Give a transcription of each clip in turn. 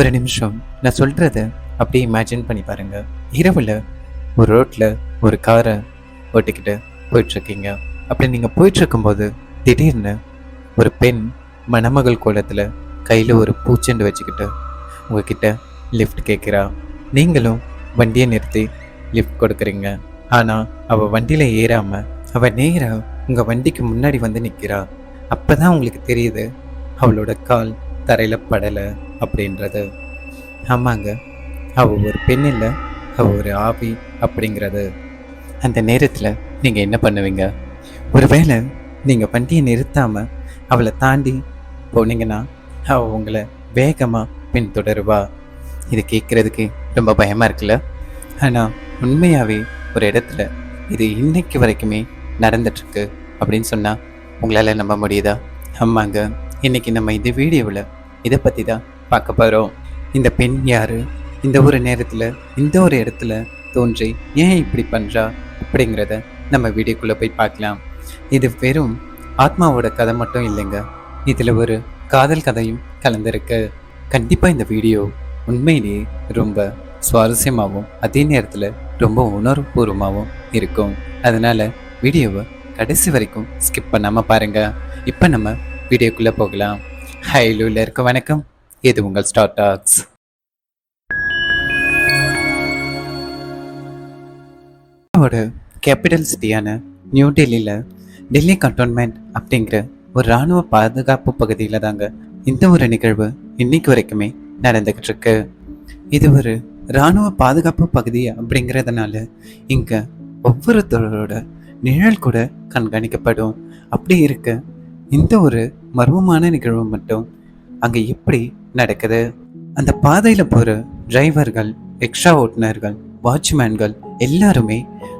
ஒரு நிமிஷம். நான் சொல்கிறத அப்படியே இமேஜின் பண்ணி பாருங்க. இரவில் ஒரு ரோட்டில் ஒரு காரை ஓட்டிக்கிட்டு போயிட்டுருக்கீங்க. அப்படி நீங்கள் போயிட்டுருக்கும்போது திடீர்னு ஒரு பெண் மணமகள் கோலத்தில் கையில் ஒரு பூச்செண்டு வச்சுக்கிட்டு உங்ககிட்ட லிஃப்ட் கேட்குறா நீங்களும் வண்டியை நிறுத்தி லிஃப்ட் கொடுக்குறீங்க. ஆனால் அவள் வண்டியில் ஏறாமல் அவள் நேராக உங்கள் வண்டிக்கு முன்னாடி வந்து நிற்கிறா அப்போ தான் உங்களுக்கு தெரியுது அவளோட கால் தரையில் படலை அப்படின்றது. ஆமாங்க அவள் ஒரு பெண் இல்லை அவள் ஒரு ஆவி அப்படிங்கிறது. அந்த நேரத்தில் நீங்கள் என்ன பண்ணுவீங்க? ஒருவேளை நீங்கள் வண்டியை நிறுத்தாமல் அவளை தாண்டி போனீங்கன்னா அவள் உங்களை வேகமாக பின்தொடருவா. இது கேட்குறதுக்கு ரொம்ப பயமாக இருக்குல்ல? ஆனால் உண்மையாகவே ஒரு இடத்துல இது இன்னைக்கு வரைக்குமே நடந்துட்டுருக்கு அப்படின்னு சொன்னால் உங்களால் நம்ப முடியுதா? ஆமாங்க. இன்னைக்கு நம்ம இந்த வீடியோவில் இதை பற்றி தான் பார்க்க போகிறோம் இந்த பெண் யார்? இந்த ஒரு நேரத்தில் இந்த ஒரு இடத்துல தோன்றி ஏன் இப்படி பண்ணுறா அப்படிங்கிறத நம்ம வீடியோக்குள்ளே போய் பார்க்கலாம். இது வெறும் ஆத்மாவோட கதை மட்டும் இல்லைங்க. இதில் ஒரு காதல் கதையும் கலந்துருக்கு. கண்டிப்பாக இந்த வீடியோ உண்மையிலேயே ரொம்ப சுவாரஸ்யமாகவும் அதே நேரத்தில் ரொம்ப உணர்வுபூர்வமாகவும் இருக்கும். அதனால் வீடியோவை கடைசி வரைக்கும் ஸ்கிப் பண்ணாமல் பாருங்கள் இப்போ நம்ம வீடியோக்குள்ளே போகலாம். ஹைலூவில் இருக்க. வணக்கம். இது உங்கள் ஸ்டார் டாக்ஸ் இந்தியாவோட கேபிட்டல் சிட்டியான நியூ டெல்லியில் டெல்லி கண்டோன்மெண்ட் அப்படிங்கிற ஒரு இராணுவ பாதுகாப்பு பகுதியில் தாங்க இந்த ஒரு நிகழ்வு இன்னைக்கு வரைக்குமே நடந்துக்கிட்டு இருக்கு. இது ஒரு இராணுவ பாதுகாப்பு பகுதி அப்படிங்கிறதுனால இங்கே ஒவ்வொருத்தரோட நிழல் கூட கண்காணிக்கப்படும். அப்படி இருக்க இந்த ஒரு மர்மமான நிகழ்வு மட்டும் அங்கே எப்படி நடக்குது? அந்த பாதையில் போகிற டிரைவர்கள் எக்ஸ்ட்ரா ஓட்டுநர்கள் வாட்ச்மேன்கள் எல்லாருமே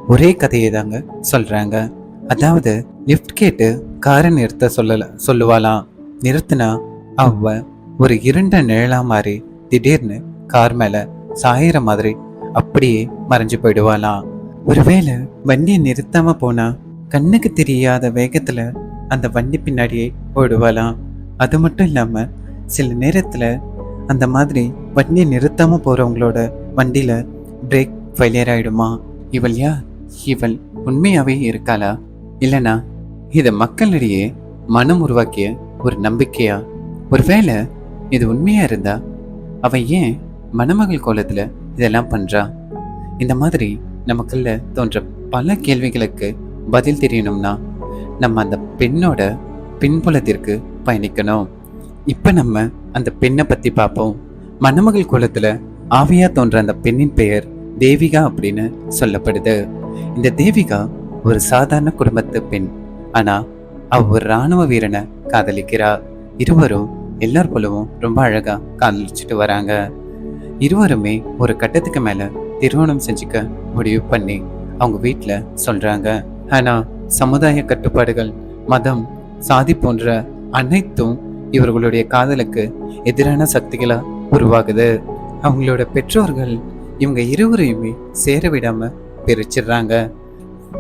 ஒரே கதையை தாங்க சொல்கிறாங்க அதாவது லிஃப்ட் கேட்டு காரை நிறுத்த சொல்லல சொல்லுவாளாம். நிறுத்தினா அவ ஒரு இருண்ட நிழலா மாறி திடீர்னு கார் மேலே சாயிற மாதிரி அப்படியே மறைஞ்சு போயிடுவாளாம். ஒருவேளை வண்டியை நிறுத்தாம போனா கண்ணுக்கு தெரியாத வேகத்துல அந்த வண்டி பின்னாடியே ஓடுவாளாம். அது மட்டும் இல்லாமல் சில நேரத்தில் அந்த மாதிரி வண்டியை நிறுத்தாமல் போகிறவங்களோட வண்டியில் பிரேக் ஃபெயிலியர் ஆகிடுமா இவள் இவள் உண்மையாகவே இருக்காளா? இல்லைனா இதை மக்களிடையே மனம் உருவாக்கிய ஒரு நம்பிக்கையா? ஒருவேளை இது உண்மையாக இருந்தா அவள் ஏன் மணமகள் கோலத்தில் இதெல்லாம் பண்ணுறா இந்த மாதிரி நமக்குள்ள தோன்ற பல கேள்விகளுக்கு பதில் தெரியணும்னா நம்ம அந்த பெண்ணோட பின்புலத்திற்கு பயணிக்கணும். இப்போ நம்ம அந்த பெண்ணை பற்றி பார்ப்போம். மணமகள் குலத்தில் ஆவியா தோன்ற அந்த பெண்ணின் பெயர் தேவிகா அப்படின்னு சொல்லப்படுது. இந்த தேவிகா ஒரு சாதாரண குடும்பத்து பெண். ஆனால் அவ ஒரு ராணுவ வீரனை காதலிக்கிறா. இருவரும் எல்லார் போலவும் ரொம்ப அழகாக காதலிச்சுட்டு வராங்க. இருவருமே ஒரு கட்டத்துக்கு மேலே திருமணம் செஞ்சுக்க முடிவு பண்ணி அவங்க வீட்டில் சொல்கிறாங்க ஆனால் சமுதாய கட்டுப்பாடுகள் மதம் சாதி போன்ற அனைத்தும் இவர்களுடைய காதலுக்கு எதிரான சக்திகளாக உருவாகுது. அவங்களோட பெற்றோர்கள் இவங்க இருவரையுமே சேர விடாம பிரிச்சிடுறாங்க.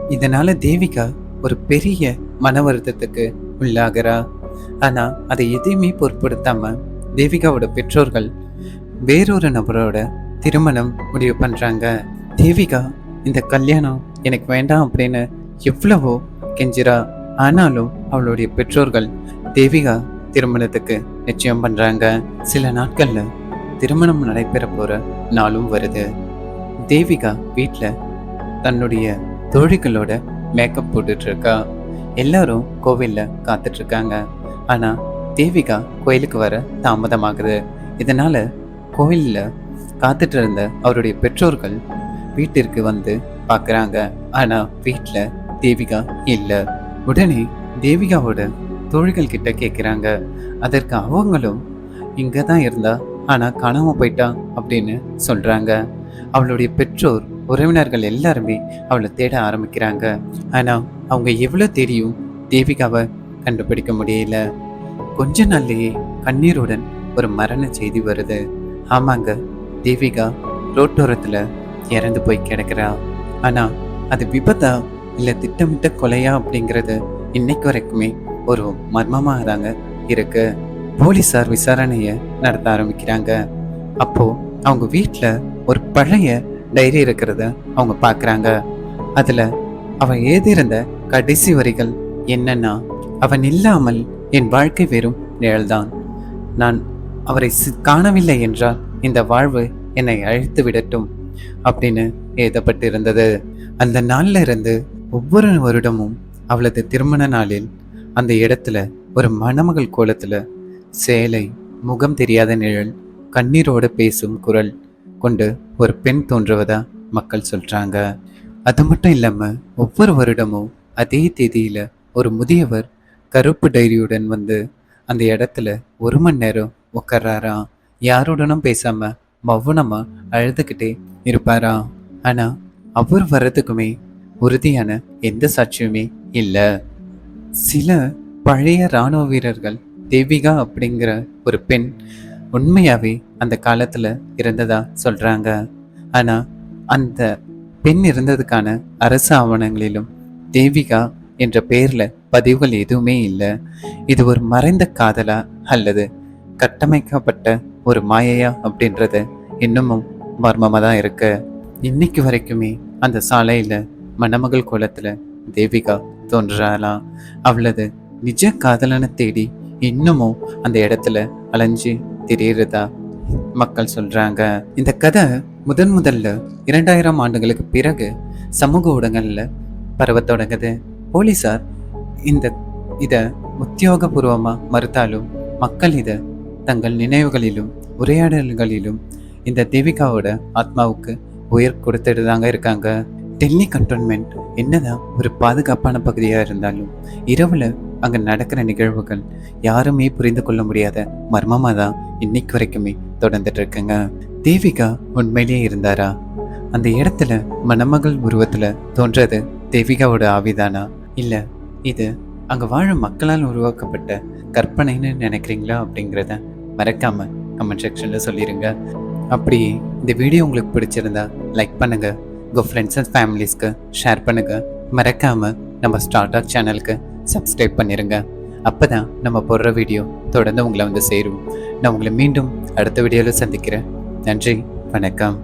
இதனால தேவிகா ஒரு பெரிய மன வருத்தத்துக்கு உள்ளாகிறா. ஆனா அதை எதையுமே பொருட்படுத்தாம தேவிகாவோட பெற்றோர்கள் வேறொரு நபரோட திருமணம் முடிவு பண்றாங்க. தேவிகா இந்த கல்யாணம் எனக்கு வேண்டாம் அப்படின்னு எவ்வளவோ கெஞ்சிரா ஆனாலும் அவளுடைய பெற்றோர்கள் தேவிகா திருமணத்துக்கு நிச்சயம் பண்றாங்க. சில நாட்கள்ல திருமணம் நடைபெற போற நாளும் வருது. தேவிகா வீட்டில் தன்னுடைய தோழிகளோட மேக்கப் போட்டுட்டு இருக்கா. எல்லாரும் கோவிலில் காத்துட்டு இருக்காங்க. ஆனால் தேவிகா கோயிலுக்கு வர தாமதமாகுது. இதனால கோயிலில் காத்துட்டு இருந்த அவருடைய பெற்றோர்கள் வீட்டிற்கு வந்து பார்க்குறாங்க ஆனால் வீட்டில் தேவிகா இல்லை. உடனே தேவிகாவோட தோழிகள் கிட்ட கேட்குறாங்க அதற்கு அவங்களும் இங்கே தான் இருந்தா ஆனால் காணாமல் போயிட்டா? அப்படின்னு சொல்கிறாங்க அவளுடைய பெற்றோர் உறவினர்கள் எல்லாருமே அவளை தேட ஆரம்பிக்கிறாங்க. ஆனால் அவங்க எவ்வளோ தெரியும் தேவிகாவை கண்டுபிடிக்க முடியல. கொஞ்ச நாள்லேயே கண்ணீருடன் ஒரு மரண செய்தி வருது. ஆமாங்க தேவிகா ரோட்டோரத்தில் இறந்து போய் கிடக்கிறா. ஆனால் அது விபத்தாக இல்லை திட்டமிட்ட கொலையா அப்படிங்கிறது இன்னைக்கு வரைக்குமே ஒரு மர்மமாக தாங்க இருக்கு. போலீஸார் விசாரணையை நடத்த ஆரம்பிக்கிறாங்க. அப்போது அவங்க வீட்டில் ஒரு பழைய டைரி இருக்கிறத அவங்க பார்க்குறாங்க அதில் அவன் எழுதியிருந்த கடைசி வரிகள் என்னன்னா அவன் இல்லாமல் என் வாழ்க்கை வெறும் நிழல்தான். நான் அவரை சி- காணவில்லை என்றால் இந்த வாழ்வு என்னை அழித்து விடட்டும் அப்படின்னு எழுதப்பட்டிருந்தது. அந்த நாளில் இருந்து ஒவ்வொரு வருடமும் அவளது திருமண நாளில் அந்த இடத்துல ஒரு மணமகள் கோலத்தில் சேலை முகம் தெரியாத நிழல் கண்ணீரோடு பேசும் குரல் கொண்டு ஒரு பெண் தோன்றுவதா மக்கள் சொல்கிறாங்க அது மட்டும் இல்லாமல் ஒவ்வொரு வருடமும் அதே தேதியில் ஒரு முதியவர் கருப்பு டைரியுடன் வந்து அந்த இடத்துல ஒரு மணி நேரம் உட்கார்றாரா யாருடனும் பேசாமல் மௌனமாக அழுதுகிட்டே இருப்பாரா. ஆனால் அவர் வர்றதுக்குமே உறுதியான எந்த சாட்சியுமே இல்லை. சில பழைய இராணுவ வீரர்கள் தேவிகா அப்படிங்கிற ஒரு பெண் உண்மையாகவே அந்த காலத்தில் இருந்ததா சொல்கிறாங்க ஆனால் அந்த பெண் இருந்ததுக்கான அரசு ஆவணங்களிலும் தேவிகா என்ற பெயரில் பதிவுகள் எதுவுமே இல்லை. இது ஒரு மறைந்த காதலா அல்லது கட்டமைக்கப்பட்ட ஒரு மாயையா அப்படின்றது இன்னமும் மர்மமாக தான் இருக்கு. இன்னைக்கு வரைக்குமே அந்த சாலையில் மணமகள் கோலத்தில் தேவிகா தோன்றாளாம் அவளது நிஜ காதலனை தேடி இன்னமும் அந்த இடத்துல அலைஞ்சு திரியிறதா மக்கள் சொல்கிறாங்க இந்த கதை முதன் முதல்ல இரண்டாயிரம் ஆண்டுகளுக்கு பிறகு சமூக ஊடகங்களில் பரவ தொடங்குது. போலீஸார் இந்த இதை உத்தியோகபூர்வமாக மறுத்தாலும் மக்கள் இதை தங்கள் நினைவுகளிலும் உரையாடல்களிலும் இந்த தேவிகாவோட ஆத்மாவுக்கு உயிர் கொடுத்துட்டு தாங்க இருக்காங்க. டெல்லி கண்டோன்மெண்ட் என்னதான் ஒரு பாதுகாப்பான பகுதியாக இருந்தாலும் இரவில் அங்கே நடக்கிற நிகழ்வுகள் யாருமே புரிந்து கொள்ள முடியாத மர்மமாக தான் இன்னைக்கு வரைக்குமே தொடர்ந்துட்டு இருக்குங்க. தேவிகா உண்மையிலேயே இருந்தாரா? அந்த இடத்துல மணமகள் உருவத்தில் தோன்றது தேவிகாவோட ஆவிதானா? இல்லை இது அங்கே வாழும் மக்களால் உருவாக்கப்பட்ட கற்பனைன்னு நினைக்கிறீங்களா அப்படிங்கிறத மறக்காம கமெண்ட் செக்ஷனில் சொல்லிடுங்க அப்படி இந்த வீடியோ உங்களுக்கு பிடிச்சிருந்தா லைக் பண்ணுங்கள் உங்கள் ஃப்ரெண்ட்ஸ் அண்ட் ஃபேமிலிஸ்க்கு ஷேர் பண்ணுங்க. மறக்காமல் நம்ம ஸ்டார்ட் அப் சேனலுக்கு சப்ஸ்கிரைப் அப்போ தான் நம்ம போடுற வீடியோ தொடர்ந்து உங்களை வந்து சேரும். நான் உங்களை மீண்டும் அடுத்த வீடியோவில் சந்திக்கிறேன். நன்றி வணக்கம்.